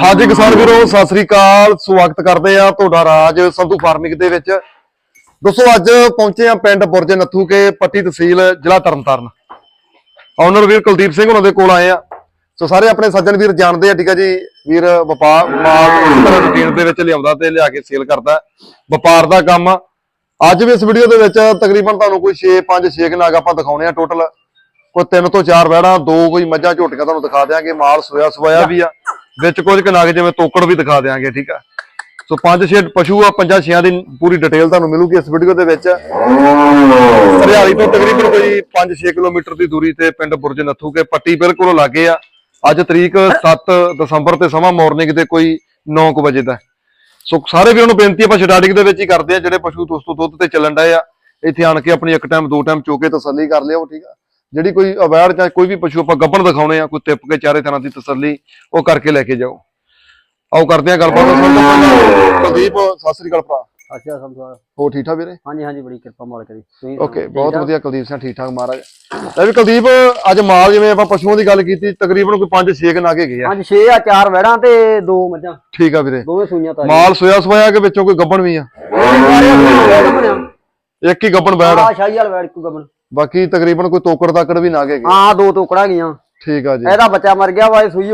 ਹਾਂਜੀ ਕਿਸਾਨ ਵੀਰੋ ਸਤਿ ਸ੍ਰੀ ਅਕਾਲ। ਸਵਾਗਤ ਕਰਦੇ ਆ ਤੁਹਾਡਾ ਰਾਜ ਸੰਧੂ ਫਾਰਮਿੰਗ ਦੇ ਵਿੱਚ। ਦੋਸਤੋ ਅੱਜ ਪਹੁੰਚੇ ਆ ਪਿੰਡ ਬੁਰਜ ਨੱਥੂ ਕੇ ਪੱਟੀ ਤਹਿਸੀਲ ਜ਼ਿਲ੍ਹਾ ਤਰਨਤਾਰਨ। ਓਨਰ ਵੀਰ ਕੁਲਦੀਪ ਸਿੰਘ ਉਹਨਾਂ ਦੇ ਕੋਲ ਆਏ ਆ ਸੋ ਸਾਰੇ ਆਪਣੇ ਸੱਜਣ ਵੀਰ ਜਾਣਦੇ ਆ ਠੀਕ ਆ ਜੀ? ਵੀਰ ਵਪਾਰ ਮਾਲ ਰੂਟੀਨ ਦੇ ਵਿੱਚ ਲਿਆਉਂਦਾ ਤੇ ਲਿਆ ਕੇ ਸੇਲ ਕਰਦਾ। ਵਪਾਰ ਦਾ ਕੰਮ। ਆ। ਅੱਜ ਵੀ ਇਸ ਵੀਡੀਓ ਦੇ ਵਿੱਚ ਤਕਰੀਬਨ ਤੁਹਾਨੂੰ ਕੋਈ 6 5 6 ਨਾਗ ਆਪਾਂ ਦਿਖਾਉਣੇ ਆ ਟੋਟਲ ਕੋਈ ਤਿੰਨ ਤੋਂ ਚਾਰ ਵਹਿੜਾਂ ਦੋ ਕੋਈ ਮੱਝਾਂ ਝੋਟੀਆਂ ਤੁਹਾਨੂੰ ਦਿਖਾ ਦਿਆਂਗੇ। ਮਾਲ ਸੋਇਆ ਸਵਾਇਆ ਵੀ ਆ। ਵਿੱਚ ਕੁਝ ਕੁ ਜਿਵੇਂ ਤੋਕੜ ਵੀ ਦਿਖਾ ਦਿਆਂਗੇ, ਠੀਕ ਆ? ਸੋ ਪੰਜ ਛੇ ਪਸ਼ੂ ਆ, ਪੰਜਾਂ ਛੇਆਂ ਦੀ ਪੂਰੀ ਡਿਟੇਲ ਤੁਹਾਨੂੰ ਮਿਲੂਗੀ ਇਸ ਵੀਡੀਓ ਦੇ ਵਿੱਚ। ਹਰਿਆਲੀ ਤੋਂ ਤਕਰੀਬਨ ਕੋਈ 5-6 ਕਿਲੋਮੀਟਰ ਦੀ ਦੂਰੀ ਤੇ ਪਿੰਡ ਬੁਰਜ ਨੱਥੂ ਕੇ ਪੱਟੀ ਬਿਲਕੁਲ ਲਾਗੇ ਆ। ਅੱਜ ਤਰੀਕ 7 ਦਸੰਬਰ ਤੇ ਸਮਾਂ ਮਾਰਨਿੰਗ ਦੇ ਕੋਈ 9:00 ਵਜੇ ਦਾ। ਸੋ ਸਾਰੇ ਵੀਰਾਂ ਨੂੰ ਬੇਨਤੀ ਆਪਾਂ ਸਟਾਰਟਿੰਗ ਦੇ ਵਿੱਚ ਹੀ ਕਰਦੇ ਆ, ਜਿਹੜੇ ਪਸ਼ੂ ਦੋਸਤੋ ਦੁੱਧ ਤੇ ਚੱਲਣ ਡਏ ਆ, ਇੱਥੇ ਆਣ ਕੇ ਆਪਣੀ ਇੱਕ ਟਾਈਮ ਦੋ ਟਾਈਮ ਚੋਕੇ ਤਸੱਲੀ ਕਰ ਲਿਓ, ਠੀਕ ਆ? ਜਿਹੜੀ ਕੋਈ ਅਵੈੜ ਜਾਂ ਕੋਈ ਵੀ ਪਸ਼ੂ ਆਪਾਂ ਗੱਬਣ ਦਿਖਾਉਣੇ ਆ ਕੋਈ ਤਿੱਪ ਕੇ ਚਾਰੇ ਤਰ੍ਹਾਂ ਦੀ ਤਸੱਲੀ ਉਹ ਕਰਕੇ ਲੈ ਕੇ ਜਾਓ। ਆਓ ਕਰਦੇ ਆ ਗੱਲਬਾਤ। ਕੁਲਦੀਪ ਸਤਿ ਸ੍ਰੀ ਅਕਾਲ ਭਰਾ। ਅੱਛਾ ਸਮਝਾ ਹੋ ਠੀਕ ਠਾਕ ਵੀਰੇ? ਹਾਂਜੀ ਹਾਂਜੀ ਬੜੀ ਕਿਰਪਾ ਮਾਲਕ ਦੀ। ਤੁਸੀਂ ਓਕੇ ਬਹੁਤ ਵਧੀਆ ਕੁਲਦੀਪ ਸਿੰਘ ਠੀਕ ਠਾਕ ਮਹਾਰਾਜ। ਲੈ ਵੀ ਕੁਲਦੀਪ ਅੱਜ ਮਾਲ ਜਿਵੇਂ ਆਪਾਂ ਪਸ਼ੂਆਂ ਦੀ ਗੱਲ ਕੀਤੀ ਤਕਰੀਬਨ ਕੋਈ 5-6 ਕਨਾਗ ਹੈਗੇ ਆ। ਹਾਂਜੀ 6 ਆ ਚਾਰ ਵੜਾਂ ਤੇ ਦੋ ਮੱਝਾਂ। ਠੀਕ ਆ ਵੀਰੇ। ਦੋਵੇਂ ਸੂਈਆਂ ਤਾਂ ਮਾਲ ਸੋਇਆ ਸਵਾਇਆ ਕਿ ਵਿੱਚੋਂ ਕੋਈ ਗੱਬਣ ਵੀ ਆ? ਇੱਕ ਹੀ ਗੱਬਣ ਬੈੜ ਆ। ਸ਼ਾਹੀ ਵਾਲ ਵੜ ਕੋ ਗਬਨ ਬਾਕੀ ਤਕਰੀਬਨ ਕੋਈ ਤੋਕੜ ਤਾਕੜ ਵੀ ਨਾ ਹੈਗੇ। ਹਾਂ ਦੋ ਟੋਕੜਾ ਗਈਆਂ ਠੀਕ ਆ ਜੀ। ਇਹਦਾ ਬੱਚਾ ਮਰ ਗਿਆ ਵਾ ਇਹ ਸੂਈ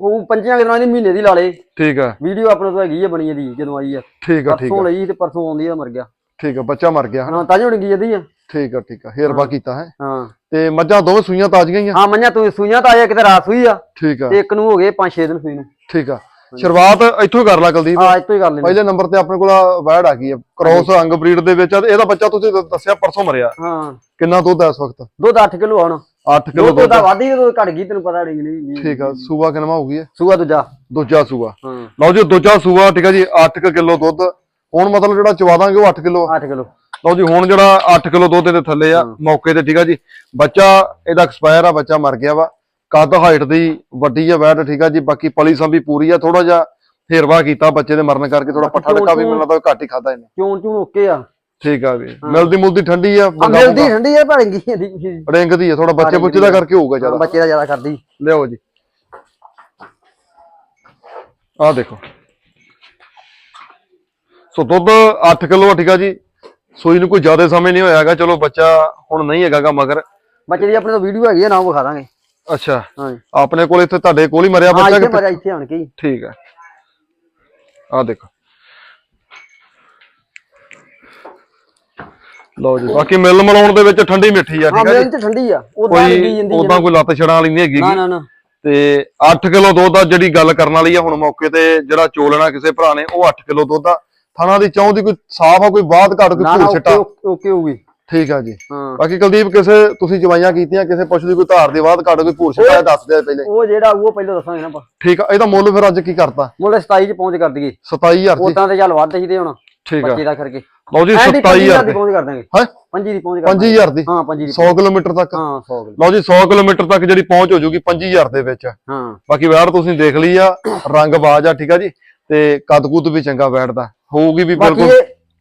ਉਹ ਪੰਜਾਂ ਦਿਨਾਂ ਦੀ ਮਹੀਨੇ ਦੀ ਲਾ ਲੇ। ਠੀਕ ਆ। ਵੀਡੀਓ ਆਪਣੇ ਤੋਂ ਹੈਗੀ ਹੈ ਬਣੀ ਇਹਦੀ ਜਦੋਂ ਆਈ ਆ। ਠੀਕ ਆ ਠੀਕ ਪਰਸੋਂ ਆ ਲਈ ਤੇ ਪਰਸੋਂ ਆਉਂਦੀ ਆ ਮਰ ਗਿਆ। ਠੀਕ ਆ ਬੱਚਾ ਮਰ ਗਿਆ ਹਨਾ ਹਾਂ ਤਾਂ ਜੁੜ ਗਈ ਇਹਦੀ ਆ? ਠੀਕ ਆ ਠੀਕ ਆ। ਹੇਰਬਾ ਕੀਤਾ ਹੈ। ਹਾਂ। ਤੇ ਮੱਝਾਂ ਦੋਵੇਂ ਸੂਈਆਂ ਤਾਜ਼ੀਆਂ ਹੀ ਆ? ਹਾਂ ਮੰਨਿਆ ਤੂੰ ਸੂਈਆਂ ਤਾਂ ਆਇਆ ਕਿਤੇ ਰਾਤ ਸੂਈ ਆ ਠੀਕ ਆ। ਤੇ ਇੱਕ ਨੂੰ ਹੋ ਗਏ 5-6 ਦਿਨ ਸੂਈ ਨੂੰ। ਠੀਕ ਆ। ਸ਼ੁਰੂਆਤ ਇੱਥੋਂ ਹੀ ਕਰ ਲਾ ਕੁਲਦੀਪ। ਹਾਂ ਇੱਥੋਂ ਹੀ ਕਰ ਲੈਂਦੇ। ਪਹਿਲੇ ਨੰਬਰ ਤੇ ਆਪਣੇ ਕੋਲ ਵੈੜ ਆ ਗਈ ਆ ਕ੍ਰੋਸ ਅੰਗ ਬਰੀਡ ਦੇ ਵਿੱਚ ਆ ਤੇ ਇਹਦਾ ਬੱਚਾ ਤੁਸੀਂ ਦ- ਦੱਸਿਆ ਪਰਸੋਂ ਮਰਿਆ। ਹਾਂ। ਕਿੰਨਾ ਦੁੱਧ ਹੈ ਇਸ ਵਕਤ? ਦੁੱਧ 8 ਕਿਲੋ ਆਉਣ 8 ਕਿਲੋ ਦੁੱਧ ਦੁੱਧ ਤਾਂ ਵਾਧੀ ਜਦੋਂ ਘਟ ਗਈ ਤੈਨੂੰ ਪਤਾ ਨਹੀਂ ਨਹੀਂ ਠੀਕ ਆ ਸੂਆ ਕਿੰਨਾ ਹੋ ਗਈ ਹੈ ਸੂਆ ਦੂਜਾ। ਦੂਜਾ ਸੂਆ। ਹਾਂ। ਲਓ ਜੀ ਦੂਜਾ ਸੂਆ ਠੀਕ ਆ ਜੀ 8 ਕਿਲੋ ਦੁੱਧ। ਹੁਣ ਮਤਲਬ ਜਿਹੜਾ ਚਵਾ ਦਾਂਗੇ ਉਹ 8 ਕਿਲੋ 8 ਕਿਲੋ। ਲਓ ਜੀ ਹੁਣ ਜਿਹੜਾ 8 ਕਿਲੋ ਦੁੱਧ ਦੇ ਥੱਲੇ ਆ ਮੌਕੇ ਤੇ ਠੀਕ ਆ ਜੀ। ਬੱਚਾ ਇਹਦਾ ਐਕਸਪਾਇਰ ਆ ਬੱਚਾ ਮਰ ਗਿਆ ਵਾ। ਕੱਦ ਹਾਈਟ ਦੀ ਵੱਡੀ ਆ ਵੈਟ ਠੀਕ ਆ ਜੀ ਬਾਕੀ ਪਲੀ ਸੰਭੀ ਪੂਰੀ ਆ ਥੋੜਾ ਜਿਹਾ ਫੇਰਵਾ ਕੀਤਾ ਬੱਚੇ ਦੇ ਮਰਨ ਕਰਕੇ ਥੋੜਾ ਪੱਠਾ ਟੱਕਾ ਵੀ ਮੈਨੂੰ ਲੱਗਦਾ ਘੱਟ ਹੀ ਖਾਦਾ ਇਹਨੇ। ਚੋਣ ਚੂਣ ਓਕੇ ਆ। ਠੀਕ ਆ ਵੀ। ਮਿਲਦੀ ਮੁਲਦੀ ਠੰਡੀ ਆ ਆ ਮਿਲਦੀ ਠੰਡੀ ਆ ਭੜੰਗੀ ਇਹਦੀ। ਰਿੰਗ ਦੀ ਆ ਥੋੜਾ ਬੱਚੇ ਬੁੱਚੇ ਦਾ ਕਰਕੇ ਹੋਊਗਾ ਜ਼ਿਆਦਾ। ਬੱਚੇ ਦਾ ਜ਼ਿਆਦਾ ਕਰਦੀ। ਲਿਆਓ ਜੀ। ਆਹ ਦੇਖੋ। ਸੋ ਦੁੱਧ 8 ਕਿਲੋ ਠੀਕ ਆ ਜੀ। ਸੂਈ ਨੂੰ ਕੋਈ ਜ਼ਿਆਦਾ ਸਮੇਂ ਨਹੀਂ ਹੋਇਆਗਾ। ਚਲੋ ਬੱਚਾ ਹੁਣ ਨਹੀਂ ਹੈਗਾਗਾ ਮਗਰ। ਬੱਚੇ ਦੀ ਆਪਣੇ ਤੋਂ ਵੀਡੀਓ ਹੈਗੀ ਆ ਨਾ ਉਹ ਵਿਖਾ ਦਾਂਗੇ। ਅੱਛਾ। ਹਾਂ ਆਪਣੇ ਕੋਲ ਇੱਥੇ ਤੁਹਾਡੇ ਕੋਲ ਹੀ ਮਰਿਆ ਹਾਂ ਬੱਚਾ ਇੱਥੇ ਮਰਿਆ ਇੱਥੇ ਆਣ ਕੇ ਹੀ। ਠੀਕ ਹੈ। ਆਹ ਦੇਖੋ। ਲਓ ਜੀ ਬਾਕੀ ਮਿਲ ਮਲਾਉਣ ਦੇ ਵਿੱਚ ਠੰਡੀ ਮਿੱਠੀ ਆ ਹਾਂ ਠੀਕ ਆ ਜੀ? ਮਿਲ ਤੇ ਠੰਡੀ ਆ ਉਦਾਂ ਲੱਗੀ ਕੋਈ ਜਾਂਦੀ। ਉਦਾਂ ਕੋਈ ਲੱਤ ਛੜਾਂ ਵਾਲੀ ਨਹੀਂ ਹੈਗੀ ਨਾ ਨਾ ਨਾ। ਤੇ 8 ਕਿਲੋ ਦੁੱਧ ਆ ਜਿਹੜੀ ਗੱਲ ਕਰਨ ਵਾਲੀ ਆ ਹੁਣ ਮੌਕੇ ਤੇ ਜਿਹੜਾ ਚੋਲਣਾ ਕਿਸੇ ਭਰਾ ਨੇ ਉਹ 8 ਕਿਲੋ ਦੁੱਧ ਆ। ਥਾਣਾ ਦੀ ਚੌਂ ਦੀ ਕੋਈ ਸਾਫ਼ ਆ ਕੋਈ ਬਾਤ ਘੱਟ ਕੋਈ ਨਾ ਨਾ ਭੂਰ ਓਕੇ ਛਟਾ? ਓਕੇ ਹੋਊਗੀ। ਠੀਕ ਆ ਜੀ। ਬਾਕੀ ਕੁਲਦੀਪ ਕਿਸੇ ਤੁਸੀਂ ਜਵਾਈਆਂ ਕੀਤੀਆਂ ਕਿਸੇ ਪਸ਼ੂ ਦੀ ਕੋਈ ਧਾਰ ਦੇ ਬਾਅਦ ਘੱਟ ਕੋਈ ਭੂਰ ਛਟਾ ਦੱਸ ਦਿਆ ਪਹਿਲੇ? ਉਹ ਜਿਹੜਾ ਉਹ ਪਹਿਲਾਂ ਦੱਸਾਂਗੇ ਨਾ ਆਪਾਂ। ਠੀਕ ਆ ਇਹਦਾ ਮੁੱਲ ਫਿਰ ਅੱਜ ਕੀ ਕਰਤਾ? ਮੁੱਲ 27 ਚ ਪਹੁੰਚ ਕਰ ਦਈਏ। 27000 ਦੀ। ਉਦਾਂ ਤੇ ਚੱਲ ਵੱਧ ਤੇ ਹੁਣ। ਠੀਕ ਆ। ਬੱਚੇ ਦਾ ਕਰਕੇ। ਲਓ ਜੀ ਐਂਡੀ 27000 ਦੀ ਪਹੁੰਚ ਕਰ ਦਾਂਗੇ ਹੈ? ਪੰਜੀ ਦੀ ਪਹੁੰਚ ਕਰ 5000 ਦੀ? ਹਾਂ ਪੰਜੀ ਦੀ 100 ਕਿਲੋਮੀਟਰ ਤੱਕ? ਹਾਂ 100 ਕਿਲੋ ਲਓ ਜੀ 100 ਕਿਲੋਮੀਟਰ ਤੱਕ ਜਿਹੜੀ ਪਹੁੰਚ ਹੋ ਜੂਗੀ 25000 ਦੇ ਵਿੱਚ। ਹਾਂ। ਬਾਕੀ ਵੈੜ ਤੁਸੀਂ ਦੇਖ ਲਈ ਆ ਰੰਗ ਬਾਜ ਆ ਠੀਕ ਆ ਜੀ ਤੇ ਕੱਦ ਕੁੱਦ ਵੀ ਚੰਗਾ ਵੈੜ ਦਾ ਹੋਊਗੀ ਵੀ ਬਿਲਕੁਲ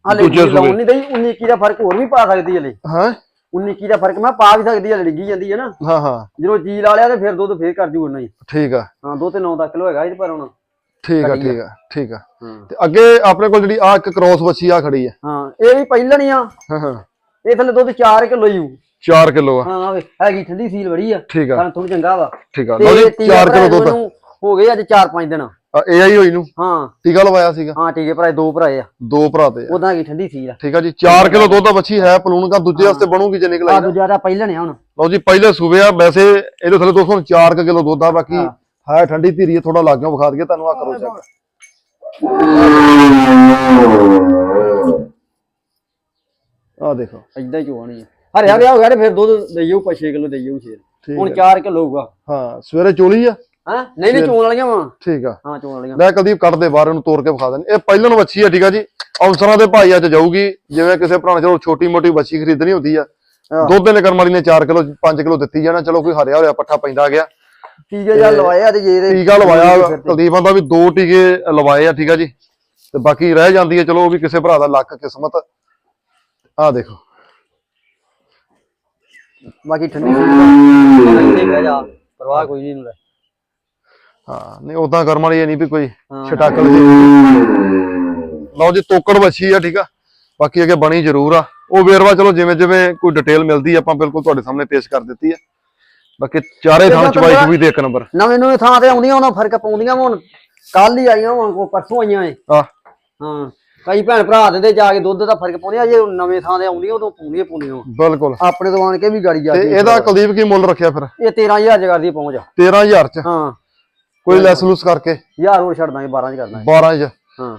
ਹਲੇ ਦੂਜੇ ਲਾਉਣ ਸੂਬੇ। ਨਹੀਂ ਦਈ 19 21 ਦਾ ਫ਼ਰਕ ਹੋਰ ਵੀ ਪਾ ਸਕਦੀ ਹਲੇ ਹਾਂ। 19 21 ਦਾ ਫ਼ਰਕ ਮੈਂ ਪਾ ਵੀ ਸਕਦੀ ਹਲੇ ਡਿੱਗੀ ਜਾਂਦੀ ਹੈ ਨਾ। ਹਾਂ ਹਾਂ। ਜਦੋਂ ਜੀ ਲਾ ਲਿਆ ਤੇ ਫਿਰ ਦੁੱਧ ਫੇਰ ਕਰ ਜੂ ਉਹਨਾਂ ਹੀ। ਠੀਕ ਆ। ਹਾਂ ਦੋ ਤੇ 9 ਤੱਕ ਕਿਲੋ ਹੈਗਾ ਇਹ ਪਰ ਹੁਣ। ਠੀਕ ਆ ਘਟੀ ਆ। ਠੀਕ ਆ ਠੀਕ ਆ। ਹਾਂ। ਤੇ ਅੱਗੇ ਆਪਣੇ ਕੋਲ ਜਿਹੜੀ ਆ ਇੱਕ ਕ੍ਰੋਸ ਵੱਛੀ ਆ ਖੜੀ ਆ। ਹਾਂ ਇਹ ਵੀ ਪਹਿਲਾਂ ਨਹੀਂ ਆ। ਹਾਂ ਹਾਂ। ਇਹ ਥੱਲੇ ਦੁੱਧ 4 ਕਿਲੋ ਹੀ ਹੋਊ। 4 ਕਿਲੋ ਆ। ਹਾਂ ਆਵੇ ਹੈਗੀ ਠੰਡੀ ਸੀਲ ਬੜੀ ਆ। ਠੀਕ ਆ। ਤਾਂ ਥੋੜੀ ਚੰਗਾ ਵਾ। ਠੀਕ ਆ। ਲਓ ਜੀ ਤੇ 4 ਕਿਲੋ ਦੁੱਧ। ਹੋ ਗਏ ਅੱਜ 4-5 ਦਿਨ। ਇਹ ਆਈ ਹੋਈ ਨੂੰ? ਹਾਂ। ਟੀਕਾ ਲਵਾਇਆ ਸੀਗਾ? ਹਾਂ ਠੀਕ ਹੈ ਭਰਾ ਦੋ ਭਰਾਏ ਆ। ਦੋ ਭਰਾ ਤੇ ਆ। ਉਦਾਂ ਕੀ ਠੰਡੀ ਆ। ਠੀਕ ਆ ਜੀ 4 ਕਿਲੋ ਦੁੱਧ ਆ ਵੱਛੀ ਹੈ ਪਲੂਣ ਕਾ ਦੂਜੇ ਵਾਸਤੇ ਬਣੂਗੀ ਜੇ ਨਿਕਲ ਆ ਆਈ ਦੂਜਾ ਤਾਂ ਪਹਿਲਾਂ ਨਹੀਂ ਹੁਣ। ਲਓ ਜੀ ਪਹਿਲੇ ਸੂਬੇ ਆ ਵੈਸੇ ਇਹਦੇ ਥੱਲੇ ਦੋਸਤੋ 4 ਕਿਲੋ ਦੁੱਧ ਆ ਬਾਕੀ ਹਾਂ। ਹੈ ਠੰਡੀ ਧੀਰੀ ਆ, ਥੋੜਾ ਲੱਗਿਓ ਵਿਖਾ ਦਈਏ ਤੁਹਾਨੂੰ ਆ ਕਰੋ ਚੈੱਕ ਆ ਦੇਖੋ। ਐਦਾਂ ਹੀ ਚੋਣੀ ਆ? ਹਰਿਆ ਵਿਆਹ ਹੋ ਗਿਆ ਤੇ ਫਿਰ ਦੁੱਧ ਦਈਓ 6 ਕਿਲੋ ਦਈਓ ਸ਼ੇਰ। ਠੀਕ ਹੁਣ ਹੈ 4 ਕਿਲੋ ਹੋਊਗਾ। ਹਾਂ ਸਵੇਰੇ ਚੋਲੀ ਆ। ਹਾਂ? ਨਹੀਂ ਨਹੀਂ ਚੋਣ ਵਾਲੀਆਂ ਵਾ। ਠੀਕ ਆ। ਹਾਂ ਚੋਣ ਵਾਲੀਆਂ। ਲੈ ਕੁਲਦੀਪ ਕੱਢ ਦੇ ਬਾਹਰ ਇਹਨੂੰ ਤੋੜ ਕੇ ਵਿਖਾ ਦੇਣ ਇਹ ਪਹਿਲਣ ਵੱਛੀ ਆ ਠੀਕ ਆ ਜੀ। ਅਫਸਰਾਂ ਦੇ ਭਾਈ ਅੱਜ ਜਾਊਗੀ। ਜਿਵੇਂ ਕਿਸੇ ਭਰਾ ਨੇ ਚਲੋ ਛੋਟੀ ਮੋਟੀ ਵੱਛੀ ਖਰੀਦਣੀ ਹੁੰਦੀ ਆ। ਦੁੱਧ ਦੇ ਕਰਮ ਵਾਲੀ ਨੇ 4 ਕਿਲੋ 5 ਕਿਲੋ ਦਿੱਤੀ ਜਾਣਾ। ਚਲੋ ਕੋਈ ਹਰਿਆ ਹੋਇਆ ਪੱਠਾ ਪੈਂਦਾ ਗਿਆ। ਟੀਕੇ ਜਾਂ ਲਵਾਇਆ ਤੇ ਜੇ ਟੀਕਾ ਲਵਾਇਆ ਕੁਲਦੀਪਾਂ ਦਾ ਵੀ ਦੋ ਟੀਕੇ ਲਵਾਏ ਆ ਠੀਕ ਆ ਜੀ। ਤੇ ਬਾਕੀ ਰਹਿ ਜਾਂਦੀ ਹੈ ਚਲੋ ਉਹ ਵੀ ਕਿਸੇ ਭਰਾ ਦਾ ਲੱਕ ਕਿਸਮਤ। ਆ ਦੇਖੋ। ਬਾਕੀ ਠੰਡੀ ਆ। ਪਰਵਾਹ ਕੋਈ ਨਹੀਂ ਨੂੰ ਹਾਂ ਨਹੀਂ ਉਦਾਂ ਕਰਮ ਵਾਲੀ ਨਹੀਂ ਵੀ ਕੋਈ। ਛਟਾਕਲ ਲਓ ਜੀ ਤੋਕੜ ਵੱਛੀ ਆ ਠੀਕ ਆ। ਬਾਕੀ ਅੱਗੇ ਬਣੀ ਜ਼ਰੂਰ ਆ। ਉਹ ਵੇਰਵਾ ਚਲੋ ਜਿਵੇਂ ਜਿਵੇਂ ਕੋਈ ਡਿਟੇਲ ਮਿਲਦੀ ਆ ਆਪਾਂ ਬਿਲਕੁਲ ਤੁਹਾਡੇ ਸਾਹਮਣੇ ਪੇਸ਼ ਕਰ ਦਿੱਤੀ ਆ। ਬਾਕੀ ਚਾਰੇ ਥਾਂ ਚਵਾਈ ਤਾਂ ਚੁਵੀ ਦੇ ਇੱਕ ਨੰਬਰ। ਨਵੇਂ ਨਵੇਂ ਥਾਂ ਤੇ ਆਉਂਦੀਆਂ ਉਹਨਾਂ ਫ਼ਰਕ ਪਾਉਂਦੀਆਂ ਵਾਂ ਹੁਣ। ਕੱਲ ਹੀ ਆਈਆਂ ਹੁਣ ਕੋ ਪਰਸੋਂ ਆਈਆਂ ਏ। ਆ ਹਾਂ ਕਈ ਭੈਣ ਭਰਾ ਦਿੰਦੇ ਜਾ ਕੇ ਦੁੱਧ ਦਾ ਫ਼ਰਕ ਪਾਉਂਦੀਆਂ ਜੇ ਨਵੇਂ ਥਾਂ ਤੇ ਆਉਂਦੀਆਂ ਉਦੋਂ ਪਾਉਂਦੀਆਂ ਪਾਉਂਦੀਆਂ ਵਾਂ। ਬਿਲਕੁਲ। ਆਪਣੇ ਤੋਂ ਆਣ ਕੇ ਵੀ ਗਾੜੀ ਜਾ ਤੇ ਇਹਦਾ ਕੁਲਦੀਪ ਕੀ ਮੁੱਲ ਰੱਖਿਆ ਫਿਰ? ਇਹ 13000 ਚ ਕਰਦੀ ਪਹੁੰਚ 13000 ਚ? ਹਾਂ। ਕੋਈ ਲੈਸ ਲੂਸ ਕਰਕੇ। ਯਾਰ ਹੋਰ ਛੱਡ ਦਾਂਗੇ 12 ਚ ਕਰਦਾ 12 ਚ।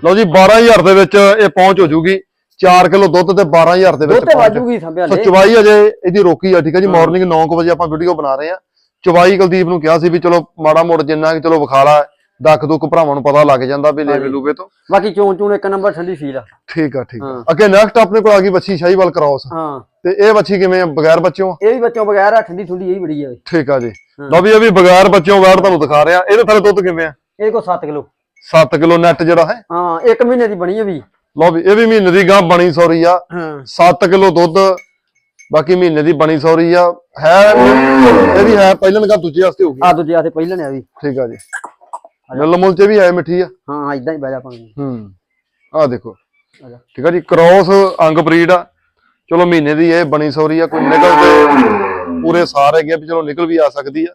ਲਓ ਜੀ 12000 ਦੇ ਵਿੱਚ ਇਹ ਪਹੁੰਚ ਹੋ ਜੂਗੀ। 4 ਕਿਲੋ ਦੁੱਧ ਤੇ 12000 ਦੇ ਵਿੱਚ ਦੁੱਧ ਵਾਜੂਗੀ ਸੰਭਿਆ ਲੈ ਚਵਾਈ ਅਜੇ ਇਹਦੀ ਰੋਕੀ ਆ ਠੀਕ ਹੈ। ਜੀ ਮਾਰਨਿੰਗ 9 ਵਜੇ ਆਪਾਂ ਵੀਡੀਓ ਬਣਾ ਰਹੇ ਆ। ਚਵਾਈ ਕੁਲਦੀਪ ਨੂੰ ਕਿਹਾ ਸੀ ਵੀ ਚਲੋ ਮਾੜਾ ਮੋੜ ਜਿੰਨਾ ਕਿ ਚਲੋ ਵਿਖਾਲਾ ਦੱਖ ਦੁੱਖ ਭਰਾਵਾਂ ਨੂੰ ਪਤਾ ਲੱਗ ਜਾਂਦਾ ਵੀ ਲੇਵੇ ਲੂਵੇ ਤੋਂ। ਬਾਕੀ ਚੋਣ ਚੋਣ ਇੱਕ ਨੰਬਰ ਠੰਡੀ ਫੀਲ ਆ। ਠੀਕ ਆ ਠੀਕ ਆ। ਅੱਗੇ ਨੈਕਸਟ ਆਪਣੇ ਕੋਲ ਆ ਗਈ ਬੱਚੀ ਸ਼ਾਹੀਵਾਲ ਕ੍ਰਾਸ ਹਾਂ। ਤੇ ਇਹ ਬੱਚੀ ਕਿਵੇਂ ਆ? ਬਗੈਰ ਬੱਚਿਓ? ਇਹ ਵੀ ਬੱਚੋਂ ਬਗੈਰ ਆ ਠੰਡੀ ਠੁੰਡੀ ਇਹ ਵੀ ਬੜੀ ਆ। ਠੀਕ ਆ ਜੀ। ਲਓ ਵੀ ਇਹ ਵੀ ਬਗੈਰ ਬੱਚਿਓ ਵੈੜ ਤੁਹਾਨੂੰ ਦਿਖਾ ਰਿਹਾ। ਇਹਦੇ ਥੱਲੇ ਦੁੱਧ ਕਿਵੇਂ ਆ? ਇਹ ਕੋ 7 ਕਿਲੋ। 7 ਕਿਲੋ ਨੈਟ ਜਿਹੜਾ ਹੈ। ਹਾਂ ਇੱਕ ਮਹੀਨੇ ਦੀ ਬਣੀ ਹੈ ਵੀ। ਲਓ ਵੀ ਇਹ ਵੀ ਮਹੀਨੇ ਦੀ ਗਾਂ ਬਣੀ ਸੌਰੀ ਆ। ਹਾਂ। 7 ਕਿਲੋ ਦੁੱਧ ਬਾਕੀ ਮਹੀਨੇ ਦੀ ਬਣੀ ਸੌਰੀ ਆ। ਹੈ ਇਹ ਵੀ ਹੈ ਪਹਿਲਾਂ ਲਗਾ ਦੂਜੇ ਵਾਸਤੇ ਹੋਊਗੀ ਆ ਦੂਜੇ ਆਥੇ ਪਹਿਲਾਂ ਆ ਵੀ। ਠੀਕ ਆ ਜੀ। ਮੁੱਲ ਮੁੱਲ ਚ ਵੀ ਹੈ ਮਿੱਠੀ ਆ। ਹਾਂ ਇਦਾਂ ਹੀ ਬਹਿ ਜਾ ਹੂੰ। ਆ ਦੇਖੋ। ਠੀਕ ਆ ਜੀ ਕ੍ਰੋਸ ਅੰਗ ਬਰੀਡ ਆ। ਚਲੋ ਮਹੀਨੇ ਦੀ ਇਹ ਬਣੀ ਸੌਰੀ ਆ ਕੋਈ ਨਿਕਲ ਤੇ ਪੂਰੇ ਸਾਰ ਹੈਗੇ ਵੀ ਚਲੋ ਨਿਕਲ ਵੀ ਆ ਸਕਦੀ ਆ।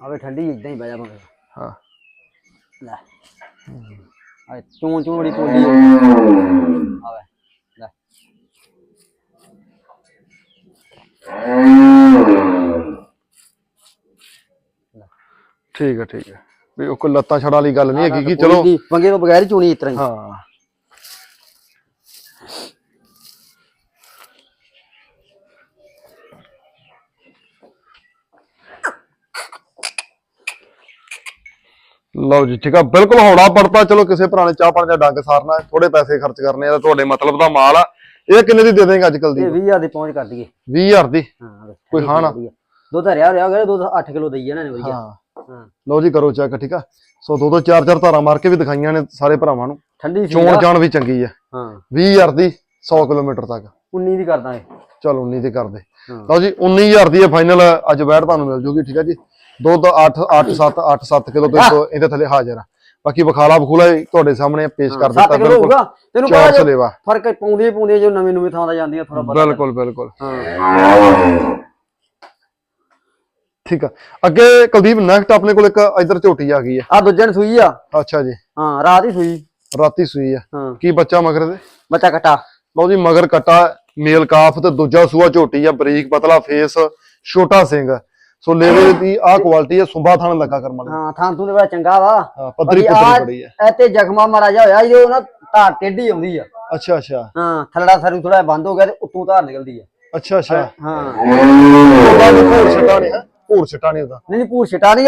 ਆਵੇ ਠੰਡੀ ਇਦਾਂ ਹੀ ਬਹਿ ਜਾ ਹਾਂ। ਲੈ। ਆ ਚੋਣ ਚੋਣ ਬੜੀ ਕੋਲੀ ਆਵੇ ਲੈ। ਠੀਕ ਆ ਠੀਕ ਆ। ਵੀ ਉਹ ਕੋਈ ਲੱਤਾਂ ਛੜਾ ਵਾਲੀ ਗੱਲ ਨਹੀਂ ਹੈਗੀ ਕਿ ਚਲੋ ਪੰਗੇ ਤੋਂ ਬਗੈਰ ਹੀ ਚੋਣੀ ਇਸ ਤਰ੍ਹਾਂ ਹੀ। ਹਾਂ। ਲਓ ਜੀ ਠੀਕ ਆ ਬਿਲਕੁਲ ਹੌੜਾ ਪੜਤਾ ਚਲੋ ਕਿਸੇ ਭਰਾ ਨੇ ਚਾਹ ਪਾਣੀ ਦਾ ਡੰਗ ਸਾਰਨਾ ਥੋੜੇ ਪੈਸੇ ਖਰਚ ਕਰਨੇ ਆ ਤੁਹਾਡੇ ਮਤਲਬ ਦਾ ਮਾਲ ਆ। ਇਹ ਕਿੰਨੇ ਦੀ ਦੇ ਦੇਂਗੇ ਅੱਜ ਕੱਲ ਦੀ? ਇਹ 20000 ਦੀ ਪਹੁੰਚ ਕਰ ਦਈਏ। 20000 ਦੀ? ਹਾਂ ਕੋਈ ਹਾਂ ਨਾ। ਦੁੱਧ ਹਰਿਆ ਰਿਹਾ ਗਿਆ ਦੁੱਧ 8 ਕਿਲੋ ਦਈ ਜਾਣਾ ਨੇ ਵਧੀਆ। ਹਾਂ। ਹਾਂ। ਲਓ ਜੀ ਕਰੋ ਚੈੱਕ ਠੀਕ ਆ? ਸੋ ਦੋ ਦੋ ਚਾਰ ਚਾਰ ਧਾਰਾਂ ਮਾਰ ਕੇ ਵੀ ਦਿਖਾਈਆਂ ਨੇ ਸਾਰੇ ਭਰਾਵਾਂ ਨੂੰ। ਠੰਡੀ ਚੋਣ ਚਾਣ ਵੀ ਚੰਗੀ ਆ। ਹਾਂ। 20000 ਦੀ 100 ਕਿਲੋਮੀਟਰ ਤੱਕ। 19 ਦੀ ਕਰਦਾ ਇਹ ਚਲ 19 ਤੇ ਕਰਦੇ। ਲਓ ਜੀ 19000 ਦੀ ਇਹ ਫਾਈਨਲ ਅੱਜ ਬੈਠ ਤੁਹਾਨੂੰ ਮਿਲ ਜੂਗੀ ਠੀਕ ਹੈ ਜੀ? ਦੁੱਧ 8 8 7 8 7 ਕਿਲੋ ਤੋਂ ਇਹਦੇ ਥੱਲੇ ਹਾਜ਼ਰ ਆ। ਬਾਕੀ ਵਿਖਾਲਾ ਬਖੂਲਾ ਹੀ ਤੁਹਾਡੇ ਸਾਹਮਣੇ ਪੇਸ਼ ਕਰ 7 ਦਿੱਤਾ ਕਿਲੋ ਹੋਊਗਾ। ਤੈਨੂੰ ਪਤਾ ਸਲੇਵਾ। ਫ਼ਰਕ ਪਾਉਂਦੇ ਪਾਉਂਦੇ ਜੋ ਨਵੇਂ ਨਵੇਂ ਥਾਂ ਦਾ ਜਾਂਦੀਆਂ ਥੋੜਾ ਬਿਲਕੁਲ ਬਿਲਕੁਲ। ਠੀਕ ਆ। ਅੱਗੇ ਕੁਲਦੀਪ ਨੈਕਸਟ ਆਪਣੇ ਕੋਲ ਇੱਕ ਇਧਰ ਝੋਟੀ ਆ ਗਈ ਹੈ ਆ ਦੂਜੇ ਨੂੰ ਸੂਈ ਆ? ਅੱਛਾ ਜੀ। ਹਾਂ ਰਾਤ ਹੀ ਸੂਈ। ਰਾਤੀ ਸੂਈ ਆ। ਕੀ ਬੱਚਾ ਮਗਰ ਦੇ ਬੱਚਾ ਕਟਾ। ਲਓ ਜੀ ਮਗਰ ਕਟਾ ਮੇਲ ਕਾਫ ਤੇ ਦੂਜਾ ਸੂਆ ਝੋਟੀ ਆ ਬਰੀਕ ਪਤਲਾ ਫੇਸ ਛੋਟਾ ਸਿੰਘ। ਸੋ ਲੇਵੇ ਦੀ ਆਹ ਕੁਆਲਿਟੀ ਹੈ ਸੁੰਬਾ ਥਣ ਲੱਗਾ ਕਰਮ ਵਾਲੀ ਹਾਂ ਥਾਂ ਤੂੰ ਦੇ ਬੜਾ ਚੰਗਾ ਵਾ। ਹਾਂ, ਪੱਧਰੀ ਬੜੀ ਹੈ। ਇਹ ਤੇ ਜ਼ਖਮਾ ਮਾਰਾ ਜਾ ਹੋਇਆ ਜੋ ਨਾ ਧਾਰ ਟੇਢੀ ਆਉਂਦੀ ਆ। ਅੱਛਾ ਅੱਛਾ। ਹਾਂ ਥੱਲੜਾ ਸਰੂ ਥੋੜਾ ਬੰਦ ਹੋ ਗਿਆ ਤੇ ਉੱਤੋਂ ਧਾਰ ਨਿਕਲਦੀ ਆ। ਅੱਛਾ ਅੱਛਾ। ਹਾਂ। ਭੂਰ ਛਟਾ ਨਹੀਂ ਹੈ ਭੂਰ ਛਟਾ ਨਹੀਂ ਉਹਦਾ। ਨਹੀਂ ਨਹੀਂ ਪੂਰ ਛਟਾ ਨਹੀਂ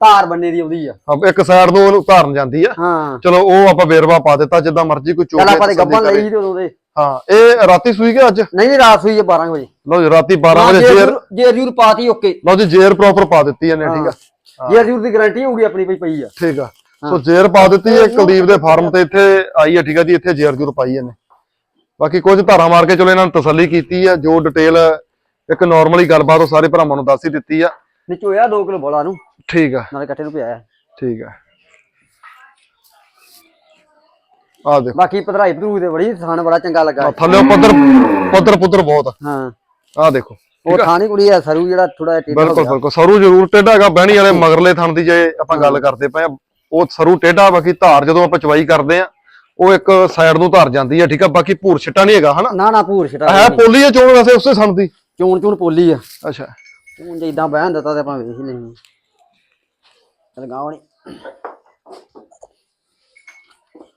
ਧਾਰ ਬੰਨੇ ਦੀ ਆਉਂਦੀ ਆ। ਹਾਂ, ਇੱਕ ਸਾਈਡ ਨੂੰ ਉਹਨੂੰ ਉਤਾਰਨ ਜਾਂਦੀ ਆ। ਹਾਂ। ਚਲੋ ਉਹ ਆਪਾਂ ਵੇਰਵਾ ਪਾ ਦਿੱਤਾ ਜਿੱਦਾਂ ਮਰਜ਼ੀ ਕੋਈ ਚੋਕ ਚੱਲ ਆਪਾਂ ਤੇ ਗੱਬਾਂ ਲਈ ਸੀ ਤੇ ਉਦੋਂ ਦੇ। ਹਾਂ ਇਹ ਰਾਤੀ ਸੂਈ ਕਿ ਅੱਜ? ਨਹੀਂ ਨਹੀਂ ਰਾਤ ਸੂਈ ਆ 12 ਵਜੇ। ਲਓ ਜੀ ਰਾਤੀ 12 ਵਜੇ ਜੇਰ ਜੇਰ ਜੂਰ ਪਾਤੀ ਓਕੇ। ਲਓ ਜੀ ਜੇਰ ਪ੍ਰੋਪਰ ਪਾ ਦਿੱਤੀ ਇਹਨੇ ਠੀਕ ਆ। ਜੇਰ ਜੂਰ ਦੀ ਗਾਰੰਟੀ ਹੋਊਗੀ ਆਪਣੀ ਪਈ ਪਈ ਆ। ਠੀਕ ਆ। ਸੋ ਜੇਰ ਪਾ ਦਿੱਤੀ ਹੈ ਕੁਲਦੀਪ ਦੇ ਫਾਰਮ ਤੇ ਇੱਥੇ ਆਈ ਹੈ ਠੀਕ ਆ ਜੀ ਇੱਥੇ ਜੇਰ ਜੂਰ ਪਾਈ ਇਹਨੇ। ਬਾਕੀ ਕੁਝ ਧਾਰਾਂ ਮਾਰ ਕੇ ਚਲੋ ਇਹਨਾਂ ਨੂੰ ਤਸੱਲੀ ਕੀਤੀ ਆ ਜੋ ਡਿਟੇਲ ਇੱਕ ਨਾਰਮਲੀ ਗੱਲਬਾਤ ਉਹ ਸਾਰੇ ਭਰਾਵਾਂ ਨੂੰ ਦੱਸ ਹੀ ਦਿੱਤੀ ਆ। ਨਿਚੋਇਆ 2 ਕਿਲੋ ਬੋਲਾ ਨੂੰ। ਠੀਕ ਆ। ਨਾਲੇ ਇਕੱਠੇ ਨੂੰ ਪਿਆ ਠੀਕ ਆ। ਆ ਦੇਖੋ। ਬਾਕੀ ਪਧਰਾਈ ਭਰੂ ਤੇ ਬੜੀ ਥਾਣ ਬੜਾ ਚੰਗਾ ਲੱਗਾ। ਥੱਲੇ ਪੱਧਰ ਪੱਧਰ ਪੁੱਤਰ ਬਹੁਤ। ਹਾਂ। ਆ ਦੇਖੋ। ਉਹ ਥਾਣੀ ਕੁੜੀ ਆ ਸਰੂ ਜਿਹੜਾ ਥੋੜਾ ਟੇਢਾ ਬਿਲਕੁਲ ਬਿਲਕੁਲ। ਸਰੂ ਜ਼ਰੂਰ ਟੇਢਾ ਹੈਗਾ ਬਹਿਣੀ ਵਾਲੇ ਮਗਰਲੇ ਥਣ ਦੀ ਜੇ ਆਪਾਂ ਗੱਲ ਕਰਦੇ ਪਏ ਆ ਉਹ ਸਰੂ ਟੇਢਾ ਬਾਕੀ ਧਾਰ ਜਦੋਂ ਆਪਾਂ ਚਵਾਈ ਕਰਦੇ ਆ ਉਹ ਇੱਕ ਸਾਈਡ ਨੂੰ ਧਾਰ ਜਾਂਦੀ ਆ ਠੀਕ ਆ? ਬਾਕੀ ਭੂਰ ਛਿੱਟਾ ਨਹੀਂ ਹੈਗਾ ਹਨਾ? ਨਾ ਨਾ ਭੂਰ ਛਟਾ ਹੈ ਪੋਲੀ ਆ ਚੋਣ ਵੈਸੇ ਉਸੇ ਥਣ ਦੀ? ਚੋਣ ਚੋਣ ਪੋਲੀ ਆ। ਅੱਛਾ। ਚੋਣ ਜੇ ਇਦਾਂ ਬਹਿਣ ਦਿੱਤਾ ਤੇ ਆਪਾਂ ਵੇਖ ਹੀ ਲੈਣੀ ਚਲ ਗਾਵਣੀ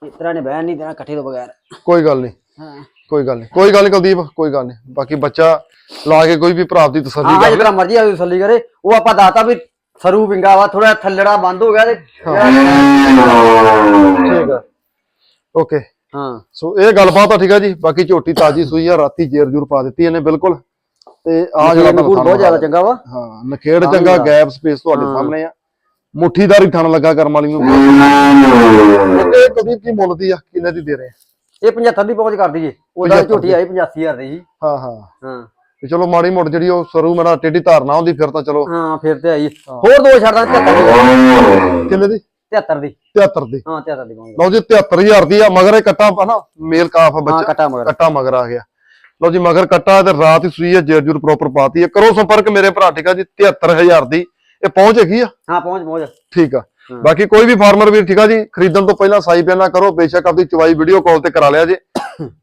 ਇਸ ਤਰ੍ਹਾਂ ਨੇ ਬਹਿਣ ਨਹੀਂ ਦੇਣਾ ਇਕੱਠੇ ਤੋਂ ਬਗੈਰ। ਕੋਈ ਗੱਲ ਨਹੀਂ। ਹਾਂ। ਕੋਈ ਗੱਲ ਨਹੀਂ। ਕੋਈ ਗੱਲ ਨਹੀਂ ਕੁਲਦੀਪ ਕੋਈ ਗੱਲ ਨਹੀਂ। ਬਾਕੀ ਬੱਚਾ ਲਾ ਕੇ ਕੋਈ ਵੀ ਭਰਾ ਦੀ ਤਸੱਲੀ ਹਾਂ ਕਰ ਤਰ੍ਹਾਂ ਮਰਜ਼ੀ ਆਵੇ ਤਸੱਲੀ ਕਰੇ। ਉਹ ਆਪਾਂ ਦਾਤਾ ਵੀ ਸਰੂ ਵਿੰਗਾ ਵਾ ਥੋੜਾ ਥੱਲੜਾ ਬੰਦ ਹੋ ਗਿਆ ਤੇ ਠੀਕ ਆ। ਓਕੇ। ਹਾਂ। ਸੋ ਇਹ ਗੱਲਬਾਤ ਆ ਠੀਕ ਆ ਜੀ। ਬਾਕੀ ਝੋਟੀ ਤਾਜੀ ਸੂਈ ਆ ਰਾਤੀ ਜੇਰ ਜੂਰ ਪਾ ਦਿੱਤੀ ਇਹਨੇ ਬਿਲਕੁਲ। ਤੇ ਆ ਜਿਹੜਾ ਬਹੁਤ ਜ਼ਿਆਦਾ ਚੰਗਾ ਵਾ। ਹਾਂ ਨਖੇੜ ਚੰਗਾ ਗੈਪ ਸਪੇਸ ਤੁਹਾਡੇ ਸਾਹਮਣੇ ਆ। ਮੁੱਠੀਦਾਰੀ ਥਣ ਲੱਗਾ ਕਰਮ ਵਾਲੀ ਨੂੰ। ਇਹ ਕਦੀ ਕੀ ਮੁੱਲ ਦੀ ਆ? ਕਿੰਨੇ ਦੀ ਦੇ ਰਹੇ ਆ? ਇਹ 75 ਦੀ ਪਹੁੰਚ ਕਰ ਦਈਏ ਉਹਦਾ ਝੋਟੀ ਆਈ 85000 ਦੀ ਸੀ ਹਾਂ ਹਾਂ। ਹਾਂ। ਤੇ ਚਲੋ ਮਾੜੀ ਮੋੜ ਜਿਹੜੀ ਉਹ ਸਰੂ ਮੇਰਾ ਟੇਢੀ ਧਾਰਨਾ ਹੁੰਦੀ ਫਿਰ ਤਾਂ ਚਲੋ। ਹਾਂ ਫਿਰ ਤੇ ਆਈ। ਹੋਰ ਦੋ ਛੱਡਦਾ 73 ਦੀ। ਕਿੰਨੇ ਦੀ? 73 ਦੀ। 73 ਦੀ। ਹਾਂ 73 ਦੀ ਪਾਉਂਗੇ ਲਓ ਜੀ 73000 ਦੀ ਆ ਮਗਰ ਇਹ ਕੱਟਾ ਹਨਾ ਮੇਲ ਕਾਫ ਆ ਹਾਂ ਬੱਚਾ ਕਟਾ ਮਗਰ। ਕੱਟਾ ਮਗਰ ਆ ਗਿਆ। ਲਓ ਜੀ ਮਗਰ ਕੱਟਾ ਤੇ ਰਾਤ ਹੀ ਸੂਈ ਹੈ ਜੇਰ ਜੂਰ ਪ੍ਰੋਪਰ ਪਾਤੀ ਹੈ ਕਰੋ ਸੰਪਰਕ ਮੇਰੇ ਭਰਾ ਠੀਕ ਆ ਜੀ 73000 ਦੀ। ਇਹ ਪਹੁੰਚ ਹੈਗੀ ਆ? ਹਾਂ ਪਹੁੰਚ ਪਹੁੰਚ। ਠੀਕ ਆ। ਬਾਕੀ ਕੋਈ ਵੀ ਫਾਰਮਰ ਵੀਰ ਠੀਕ ਆ ਜੀ ਖਰੀਦਣ ਤੋਂ ਪਹਿਲਾਂ ਸਾਈ ਬਿਆਨਾ ਕਰੋ ਬੇਸ਼ੱਕ ਆਪਦੀ ਚਵਾਈ ਵੀਡੀਓ ਕਾਲ ਤੇ ਕਰਾ ਲਿਆ ਜੇ।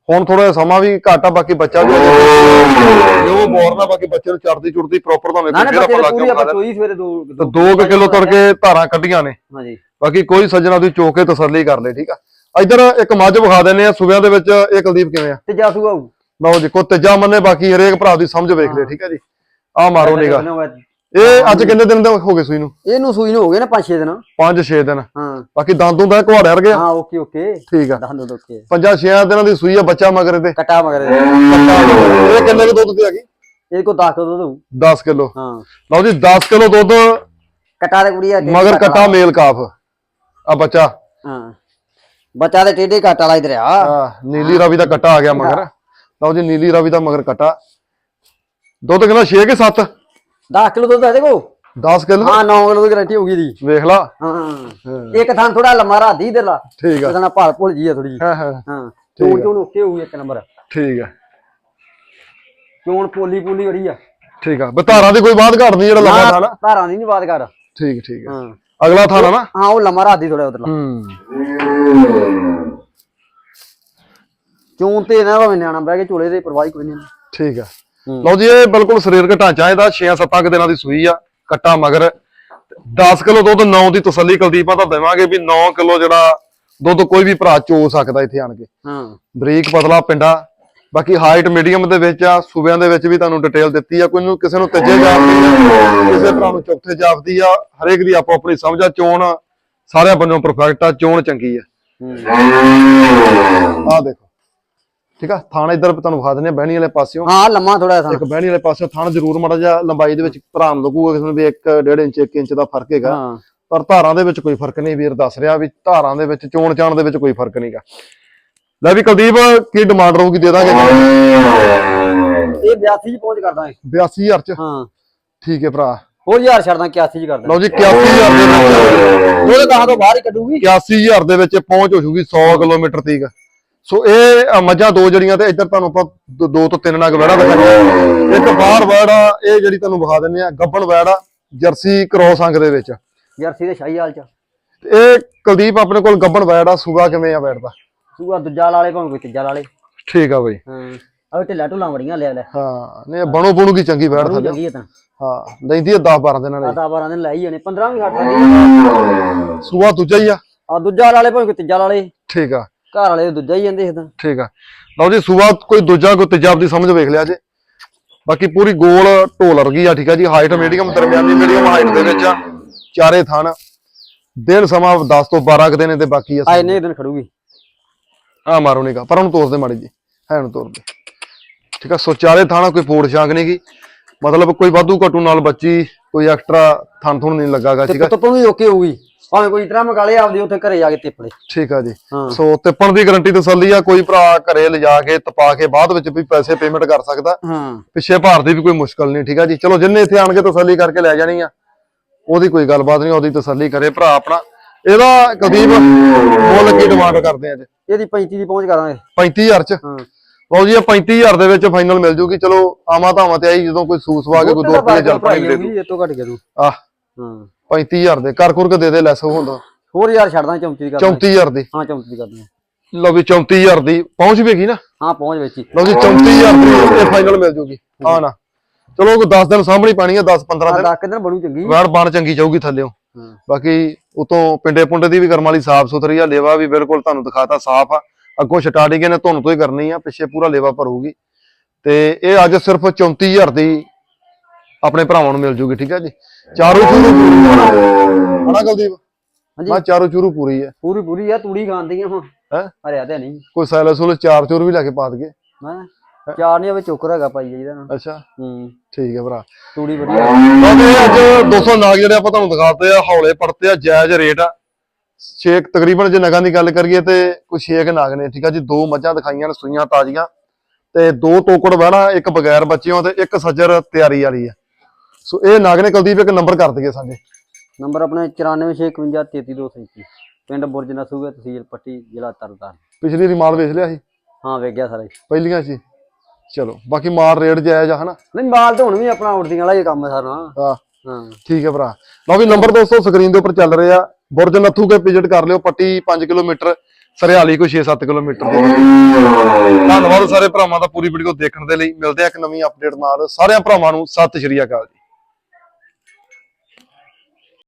ਹੁਣ ਥੋੜਾ ਜਿਹਾ ਸਮਾਂ ਵੀ ਘੱਟ ਆ ਬਾਕੀ ਬੱਚਾ ਵੀ ਉਹ ਬੋਰਨਾ ਬਾਕੀ ਬੱਚੇ ਨੂੰ ਚੜਦੀ ਚੁੜਦੀ ਪ੍ਰੋਪਰ ਤੁਹਾਨੂੰ ਫੇਰ ਆਪਾਂ ਲਾ ਪੂਰੀ ਕੇ ਆਪਾਂ ਬਣਾ ਚੋਈ ਸਵੇਰੇ ਦੋ ਤੇ 2 ਕਿਲੋ ਤੜਕੇ ਧਾਰਾਂ ਕੱਢੀਆਂ ਨੇ। ਹਾਂਜੀ ਬਾਕੀ ਕੋਈ ਸੱਜਣਾ ਦੀ ਚੋਕ ਤਸੱਲੀ ਕਰ ਲੈ ਠੀਕ ਆ। ਇਧਰ ਇੱਕ ਮੱਝ ਵਿਖਾ ਦਿੰਨੇ ਆ ਸੁਬਿਆਂ ਦੇ ਵਿੱਚ ਇਹ ਕੁਲਦੀਪ ਕਿਵੇਂ ਆ? ਤੇ ਜਾਸੂ ਆਊ। ਲਓ ਜੀ ਕੋ ਤੇਜਾ ਮੰਨੇ ਬਾਕੀ ਹਰੇਕ ਭਰਾ ਦੀ ਸਮਝ ਵੇਖ ਲੈ ਠੀਕ ਆ ਜੀ। ਆ ਮਾਰੋ ਨਿਗਾ ਇਹ ਅੱਜ ਕਿੰਨੇ ਦਿਨ ਦੇ ਹੋ ਗਏ ਸੂਈ ਨੂੰ? ਇਹਨੂੰ ਸੂਈ ਨੂੰ ਹੋ ਗਏ ਨਾ 5-6 ਦਿਨ। 5-6 ਦਿਨ। ਹਾਂ। ਬਾਕੀ ਦੰਦੋਂ ਦਾ ਘਵਾੜਿਆ ਰਗਿਆ ਹਾਂ ਓਕੇ ਓਕੇ। ਠੀਕ ਆ। ਦੰਦ ਦੋਕੇ ਪੰਜਾਂ ਛੇਆਂ ਦਿਨਾਂ ਦੀ ਸੂਈ ਆ ਬੱਚਾ ਮਗਰ ਇਹਦੇ। ਕਟਾ ਮਗਰ ਇਹ ਕਿੰਨੇ ਕੁ ਦੁੱਧ ਦੀ ਹੈਗੀ ਇਹ ਕੋ 10 ਕਿਲੋ ਦਊ 10 ਕਿਲੋ। ਹਾਂ। ਲਓ ਜੀ 10 ਕਿਲੋ ਦੁੱਧ। ਕਟਾ ਦੇ ਕੁੜੀ ਆ ਮਗਰ ਕੱਟ ਮੇਲ ਕਾਫ। ਆ ਬੱਚਾ। ਹਾਂ। ਬੱਚਾ ਦੇ ਟੇਡੇ ਕੱਟ ਵਾਲਾ ਇਧਰ ਆ। ਆ ਨੀਲੀ ਰਾਵੀ ਦਾ ਕੱਟਾ ਆ ਗਿਆ ਮਗਰ। ਲਓ ਜੀ ਨੀਲੀ ਰਾਵੀ ਦਾ ਮਗਰ ਕੱਟਾ। ਦੁੱਧ ਕਿੰਨਾ 6 ਕਿ 7 10 ਕਿਲੋ ਦੁੱਧ ਹੈ ਦੇਖੋ। 10 ਕਿਲੋ? ਹਾਂ 9 ਕਿਲੋ ਦੀ ਗਾਰੰਟੀ ਹੋਊਗੀ ਦੀ। ਵੇਖ ਲਾ। ਹਾਂ। ਇੱਕ ਥਾਂ ਥੋੜਾ ਲੰਮਾ ਰਾਦੀ ਇਧਰ ਲਾ ਠੀਕ ਆ। ਨਾਲ ਭਾਲ ਭੁੱਲ ਜੀ ਆ ਥੋੜੀ ਹਾਂ ਹਾਂ। ਹਾਂ। ਚੋਣ ਚੋਣ ਓਕੇ ਹੋਊ ਇੱਕ ਨੰਬਰ। ਠੀਕ ਆ। ਚੋਣ ਪੋਲੀ ਪੋਲੀ ਬੜੀ ਆ। ਠੀਕ ਆ। ਬਤਾਰਾਂ ਦੀ ਕੋਈ ਬਾਤ ਘਾਟ ਨਹੀਂ ਜਿਹੜਾ ਲੰਮਾ ਥਾਣਾ ਧਾਰਾਂ ਦੀ ਨਹੀਂ ਬਾਤ ਕਰ ਠੀਕ ਠੀਕ ਆ। ਹਾਂ। ਅਗਲਾ ਥਾਣਾ ਨਾ ਹਾਂ ਉਹ ਲੰਮਾ ਰਾਦੀ ਥੋੜਾ ਉਧਰ ਲਾ ਹੂੰ। ਚੋਣ ਤੇ ਨਾ ਭਾਵੇਂ ਨਿਆਣਾ ਬਹਿ ਕੇ ਝੋਲੇ ਦੇ ਪਰਵਾਹੀ ਕੋਈ ਨਹੀਂ। ਠੀਕ ਆ। ਹੂੰ। ਲਓ ਜੀ ਇਹ ਬਿਲਕੁਲ ਸਰੀਰਕ ਢਾਂਚਾ ਇਹਦਾ 6-7 ਕੁ ਦਿਨਾਂ ਦੀ ਸੂਈ ਆ ਕੱਟਾ ਮਗਰ। 10 ਕਿਲੋ ਦੁੱਧ 9 ਦੀ ਤਸੱਲੀ ਕੁਲਦੀਪਾਂ ਤਾਂ ਦੇਵਾਂਗੇ ਵੀ 9 ਕਿਲੋ ਜਿਹੜਾ ਦੁੱਧ ਕੋਈ ਵੀ ਭਰਾ ਚੋ ਸਕਦਾ ਇੱਥੇ ਆਣ ਕੇ। ਹਾਂ। ਬਰੀਕ ਪਤਲਾ ਪਿੰਡਾ ਬਾਕੀ ਹਾਈਟ ਮੀਡੀਅਮ ਦੇ ਵਿੱਚ ਆ ਸੂਬਿਆਂ ਦੇ ਵਿੱਚ ਵੀ ਤੁਹਾਨੂੰ ਡਿਟੇਲ ਦਿੱਤੀ ਆ ਕੋਈ ਨੂੰ ਕਿਸੇ ਨੂੰ ਤੀਜੇ ਜਾਪਦੀ ਆ ਕਿਸੇ ਭਰਾ ਨੂੰ ਚੌਥੇ ਜਾਪਦੀ ਆ ਹਰੇਕ ਦੀ ਆਪੋ ਆਪਣੀ ਸਮਝ ਆ ਚੋਣ ਸਾਰਿਆਂ ਬੰਨੋਂ ਪਰਫੈਕਟ ਆ ਚੋਣ ਚੰਗੀ ਆ। ਆ ਦੇਖੋ। ਠੀਕ ਆ? ਥਾਣਾ ਇੱਧਰ ਤੁਹਾਨੂੰ ਵਿਖਾ ਦਿੰਦੇ ਆ ਬਹਿਣੀ ਵਾਲੇ ਪਾਸਿਓਂ। ਹਾਂ ਲੰਮਾ ਥੋੜਾ ਥਾਂ ਇੱਕ ਬਹਿਣੀ ਵਾਲੇ ਪਾਸੇ ਥਣ ਜ਼ਰੂਰ ਮਾੜਾ ਜਿਹਾ ਲੰਬਾਈ ਦੇ ਵਿੱਚ ਧਾਰਾਂ ਨੂੰ ਲੱਗੂਗਾ ਕਿਸੇ ਨੂੰ ਵੀ 1 1.5 ਇੰਚ 1 ਇੰਚ ਦਾ ਫ਼ਰਕ ਹੈਗਾ। ਪਰ ਧਾਰਾਂ ਦੇ ਵਿੱਚ ਕੋਈ ਫ਼ਰਕ ਨਹੀਂ ਵੀਰ ਦੱਸ ਰਿਹਾ ਵੀ ਧਾਰਾਂ ਦੇ ਵਿੱਚ ਚੋਣ ਚਾਣ ਦੇ ਵਿੱਚ ਕੋਈ ਫ਼ਰਕ ਨਹੀਂਗਾ ਲੈ ਵੀ ਕੁਲਦੀਪ ਕੀ ਡਿਮਾਂਡ ਰਹੂਗੀ ਦੇ ਦਾਂਗੇ? ਇਹ 82 ਚ ਪਹੁੰਚ ਕਰਦਾ 82000 ਚ? ਹਾਂ। ਠੀਕ ਹੈ ਭਰਾ। ਹੋਰ ਯਾਰ ਛੱਡਦਾ 81 ਚ ਕਰਦਾ ਲਓ ਜੀ 81000 ਦੇ ਵਿੱਚ। ਉਹਦੇ ਕਹਾਂ ਤੋਂ ਬਾਹਰ ਹੀ ਕੱਢੂਗੀ। 81000 ਦੇ ਵਿੱਚ ਪਹੁੰਚ ਹੋ ਜੂਗੀ 100 ਕਿਲੋਮੀਟਰ ਤੀਕ। ਸੋ ਇਹ ਮੱਝਾਂ ਦੋ ਜੜੀਆਂ ਤੇ ਇੱਧਰ ਤੁਹਾਨੂੰ ਆਪਾਂ ਦੋ- ਤੋਂ ਤਿੰਨ ਨਗ ਵੜਾ ਦਿਖਾਈਆਂ ਇੱਕ ਬਾਹਰ ਵੜਾ ਇਹ ਜਿਹੜੀ ਤੁਹਾਨੂੰ ਵਿਖਾ ਦਿੰਦੇ ਆ ਗੱਬਣ ਵੜਾ ਜਰਸੀ ਕ੍ਰੋਸ ਅੰਗ ਦੇ ਵਿੱਚ। ਜਰਸੀ ਦੇ ਸ਼ਾਹੀ ਹਾਲ ਚ। ਇਹ ਕੁਲਦੀਪ ਆਪਣੇ ਕੋਲ ਗੱਬਣ ਵੜਾ ਸੂਗਾ ਕਿਵੇਂ ਆ ਬੈਠਦਾ? ਸੂਆ ਦੂਜਾ ਲਾਲੇ ਭਾਵੇਂ ਕੋਈ ਤੀਜਾ ਲਾਲੇ ਠੀਕ ਆ ਬਈ। ਹਾਂ। ਆ ਢਿੱਲਾ ਢੁੱਲਾ ਬੜੀਆਂ ਲੈ ਲੈ। ਹਾਂ ਨਹੀਂ ਬਣੋ ਬਣੂਗੀ ਚੰਗੀ ਬੈਠ ਬੜੀ ਥੱਲੇ ਚੰਗੀ ਹੈ ਤਾਂ। ਹਾਂ ਲੈਂਦੀ ਆ 10 12 ਦਿਨਾਂ ਦੀ 10 12 ਦਿਨ ਲੈ ਹੀ ਜਾਣੇ 15 ਵੀ ਛੱਡ ਸਕਦੀ ਸੂਆ ਦੂਜਾ ਹੀ ਆ। ਆ ਦੂਜਾ ਲਾਲੇ ਭਾਵੇਂ ਕੋਈ ਤੀਜਾ ਲਾਲੇ ਠੀਕ ਆ। ਘਰ ਵਾਲੇ ਦੂਜਾ ਹੀ ਜਾਂਦੇ ਇਦਾਂ ਠੀਕ ਆ। ਲਓ ਜੀ ਸੂਆ ਕੋਈ ਦੂਜਾ ਕੋਈ ਤੀਜਾ ਆਪਦੀ ਸਮਝ ਵੇਖ ਲਿਆ ਜੇ। ਬਾਕੀ ਪੂਰੀ ਗੋਲ ਢੋਲ ਵਰਗੀ ਆ ਠੀਕ ਆ ਜੀ। ਹਾਈਟ ਮੀਡੀਅਮ ਦਰਮਿਆਨੀ ਮੀਡੀਅਮ ਹਾਈਟ ਦੇ ਵਿੱਚ ਆ। ਚਾਰੇ ਥਣ ਦਿਨ ਸਮਾਂ 10 ਤੋਂ 12 ਕੁ ਦਿਨ ਤੇ ਬਾਕੀ ਆ। ਆ ਇੰਨੇ ਦਿਨ ਖੜੂਗੀ। ਆ ਮਾਰੋ ਨਿਕਾ ਪਰ ਉਹਨੂੰ ਤੋੜ ਦੇ ਮਾੜੀ ਜੀ। ਹੈ ਨੂੰ ਤੋੜ ਦੇ ਠੀਕ ਆ ਸੋ ਚਾਰੇ ਥਾਣਾ ਕੋਈ ਫੋੜ ਛਾਂਗ ਨਹੀਂ ਗੀ। ਮਤਲਬ ਕੋਈ ਵਾਧੂ ਘਟੂ ਨਾਲ ਬੱਚੀ ਕੋਈ ਐਕਸਟਰਾ ਥਣ ਥੁਣ ਨਹੀਂ ਲੱਗਾਗਾ ਤੇ ਠੀਕ ਆ। ਤੁੱਪੋਂ ਵੀ ਓਕੇ ਹੋਊਗੀ। ਭਾਵੇਂ ਕੋਈ ਇਤਰਾ ਮਗਾਲੇ ਆਪਦੀ ਉੱਥੇ ਘਰੇ ਜਾ ਕੇ ਤਿੱਪ ਲੈ ਠੀਕ ਆ ਜੀ। ਹਾਂ। ਸੋ ਤਿੱਪਣ ਦੀ ਗਾਰੰਟੀ ਤਸੱਲੀ ਆ ਕੋਈ ਭਰਾ ਘਰੇ ਲਿਜਾ ਕੇ ਤਪਾ ਕੇ ਬਾਅਦ ਵਿੱਚ ਵੀ ਪੈਸੇ ਪੇਮੈਂਟ ਕਰ ਸਕਦਾ। ਹਾਂ। ਪਿੱਛੇ ਭਾਰ ਦੀ ਵੀ ਕੋਈ ਮੁਸ਼ਕਲ ਨਹੀਂ ਠੀਕ ਆ ਜੀ। ਚਲੋ ਜਿੰਨੇ ਇੱਥੇ ਆਣ ਕੇ ਤਸੱਲੀ ਕਰਕੇ ਲੈ ਜਾਣੀ ਆ। ਉਹਦੀ ਕੋਈ ਗੱਲਬਾਤ ਨਹੀਂ ਉਹਦੀ ਤਸੱਲੀ ਕਰੇ ਭਰਾ ਆਪਣਾ। ਇਹਦਾ ਕਦੀਬ ਮੁੱਲ ਕੀ ਡਿਮਾਂਡ ਕਰਦੇ ਆ ਜੀ? ਇਹਦੀ 35 ਦੀ ਪਹੁੰਚ ਕਰਾਂਗੇ। 35000 ਚ? ਹਾਂ। ਲਓ ਜੀ ਇਹ 35000 ਦੇ ਵਿੱਚ ਫਾਈਨਲ ਮਿਲ ਜੂਗੀ। ਚਲੋ ਆਵਾਂ ਧਾਵਾਂ ਤੇ ਆਈ ਜਦੋਂ ਕੋਈ ਸੂਸ ਵਾ ਕੇ ਕੋਈ ਦੋ ਰੁਪਏ ਚੱਲ ਪਾਣੀ ਦੇ ਦੂ ਇਹ ਤੋਂ ਘਟ ਗਿਆ ਤੂੰ ਆ ਹਾਂ। 35000 ਦੇ। ਕਰ ਕੁਰ ਕੇ ਦੇ ਦੇ ਲੈਸ ਹੁੰਦਾ। ਹੋਰ ਯਾਰ ਛੱਡਦਾ 34 ਦੀ। ਕਰਦਾ 34000 ਦੀ। ਹਾਂ 34 ਦੀ। ਕਰਦਾ ਲਓ ਵੀ 34000 ਦੀ। ਪਹੁੰਚ ਵੇਗੀ ਨਾ? ਹਾਂ ਪਹੁੰਚ ਵਿੱਚ ਹੀ ਲਓ ਜੀ 34000 ਦੀ ਇਹ ਫਾਈਨਲ ਮਿਲ ਜੂਗੀ। ਆ ਨਾ। ਚਲੋ ਕੋਈ 10 ਦਿਨ ਸਾਂਭਣੀ ਪੈਣੀ ਆ 10 15 ਆ ਦਿਨ। 10 ਦਿਨ ਬਣੂ ਚੰਗੀ। ਵੈੜ ਬਣ ਚੰਗੀ ਜਾਊਗੀ ਥੱਲਿਓ। ਹਾਂ। ਬਾਕੀ ਉਤੋਂ ਪਿੰਡੇ ਪੁੰਡੇ ਦੀ ਵੀ ਕਰਮ ਵਾਲੀ ਸਾਫ਼ ਸੁਥਰੀ ਆ ਲੇਵਾ ਵੀ ਬਿਲਕੁਲ ਤੁਹਾਨੂੰ ਦਿਖਾਤਾ ਸਾਫ਼ ਆ। ਅੱਗੋਂ ਸਟਾਰਟਿੰਗ ਇਹਨੇ ਤੁਹਾਨੂੰ ਤੋਂ ਹੀ ਕਰਨੀ ਆ ਪਿੱਛੇ ਪੂਰਾ ਲੇਵਾ ਭਰੂਗੀ। ਤੇ ਇਹ ਅੱਜ ਸਿਰਫ 34000 ਦੀ ਆਪਣੇ ਭਰਾਵਾਂ ਨੂੰ ਮਿਲ ਜੂਗੀ ਠੀਕ ਹੈ ਜੀ? ਚਾਰੋ ਚੂਰੂ ਪੂਰੀ ਹਣਾ ਕੁਲਦੀਪ? ਹਾਂਜੀ। ਮੈਂ ਚਾਰੋ ਚੂਰੂ ਪੂਰੀ ਹੈ ਪੂਰੀ ਪੂਰੀ ਆ ਤੂੜੀ ਖਾਂਦੀਆਂ ਹੁਣ। ਹੈ? ਹਰਿਆ ਤੇ ਨਹੀਂ। ਕੋਈ ਸੈਲਸੁਲ ਚਾਰ ਚੂਰ ਵੀ ਲੈ ਕੇ ਪਾ ਦਗੇ ਹਾਂ? ਚਾਰ ਨਹੀਂ ਵਿੱਚ ਚੋਕਰ ਹੈਗਾ ਪਾਈ ਜਾਈਦਾ ਨਾ। ਅੱਛਾ। ਹੂੰ। ਠੀਕ ਹੈ ਭਰਾ। ਤੂੜੀ ਵਧੀਆ। ਬਾਕੀ ਅੱਜ 200 ਨਾਗ ਜਿਹੜੇ ਆਪਾਂ ਤੁਹਾਨੂੰ ਦਿਖਾਤੇ ਆ ਹੌਲੇ ਪੜਤੇ ਆ ਜਾਇਜ਼ ਰੇਟ ਆ। ਛੇ ਕੁ ਤਕਰੀਬਨ ਜੇ ਨਗਾਂ ਦੀ ਗੱਲ ਕਰੀਏ ਤੇ ਕੋਈ ਛੇ ਕੁ ਨਾਗ ਨੇ ਠੀਕ ਆ ਜੀ ਦੋ ਮੱਝਾਂ ਦਿਖਾਈਆਂ ਨੇ ਸੂਈਆਂ ਤਾਜ਼ੀਆਂ। ਤੇ ਦੋ ਤੋਕੜ ਬਹਿਣਾ ਇੱਕ ਬਗੈਰ ਬੱਚਿਆਂ ਤੇ ਇੱਕ ਸੱਜਰ ਤਿਆਰੀ ਵਾਲੀ ਆ। ਸੋ ਇਹ ਨਾਗ ਨੇ ਕੁਲਦੀਪ ਇੱਕ ਨੰਬਰ ਕਰ ਦਈਏ ਸਾਡੇ। ਨੰਬਰ ਆਪਣੇ 9465533237 ਪਿੰਡ ਬੁਰਜ ਨਸੂਗਾ ਤਹਿਸੀਲ ਪੱਟੀ ਜ਼ਿਲ੍ਹਾ ਤਰਨਤਾਰਨ। ਪਿਛਲੀ ਦੀ ਮਾਲ ਵੇਚ ਲਿਆ ਸੀ? ਹਾਂ ਵੇਖ ਗਿਆ ਸਾਰਾ। ਪਹਿਲੀਆਂ ਸੀ। ਚਲੋ ਬਾਕੀ ਮਾਲ ਰੇਟ ਜਾਇਜ਼ ਆ ਹਨਾ? ਨਹੀਂ ਮਾਲ ਤਾਂ ਹੁਣ ਵੀ ਆਪਣਾ ਉੜਦੀਆਂ ਵਾਲਾ ਹੀ ਕੰਮ ਹੈ ਸਾਰਾ। ਹਾਂ। ਹਾਂ। ਠੀਕ ਹੈ ਭਰਾ। ਲਓ ਵੀ ਨੰਬਰ ਦੋਸਤੋ ਸਕਰੀਨ ਦੇ ਉੱਪਰ ਚੱਲ ਰਿਹਾ ਬੁਰਜ ਨੱਥੂ ਕੇ ਵਿਜ਼ਿਟ ਕਰ ਲਿਓ ਪੱਟੀ 5 ਕਿਲੋਮੀਟਰ ਸਰਿਆਲੀ ਕੋਈ 6-7 ਕਿਲੋਮੀਟਰ ਦੇ ਧੰਨਵਾਦ ਸਾਰੇ ਭਰਾਵਾਂ ਦਾ ਪੂਰੀ ਵੀਡੀਓ ਦੇਖਣ ਦੇ ਲਈ। ਮਿਲਦੇ ਆ ਇੱਕ ਨਵੀਂ ਅਪਡੇਟ ਨਾਲ। ਸਾਰਿਆਂ ਭਰਾਵਾਂ ਨੂੰ ਸਤਿ ਸ਼੍ਰੀ ਅਕਾਲ ਜੀ।